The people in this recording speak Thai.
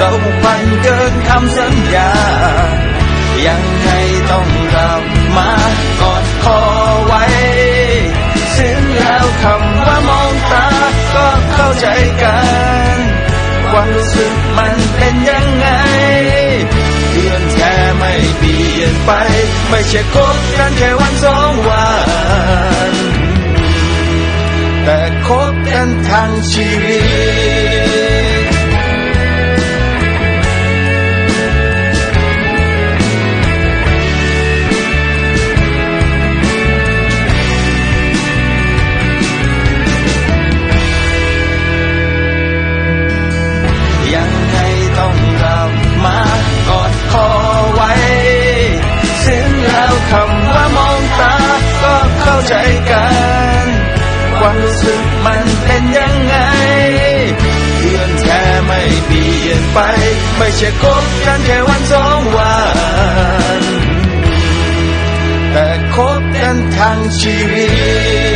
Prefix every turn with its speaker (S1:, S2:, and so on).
S1: ต้องพังเกินคำสัญญา ยังไงต้องกลับมากอดคอไว้ถึงแล้วคำว่ามองตาก็เข้าใจกัน ความรู้สึกมันเป็นยังไงเพื่อนแท้ไม่เปลี่ยนไป ไม่ใช่คบกันแค่วันสองวันแต่คบกันทั้งชีวิต ใจกัน ความรู้สึกมันเป็นยังไงเพื่อนแท้ไม่เปลี่ยนไป ไม่ใช่คบกันแค่วันสองวันแต่คบกันทั้งชีวิต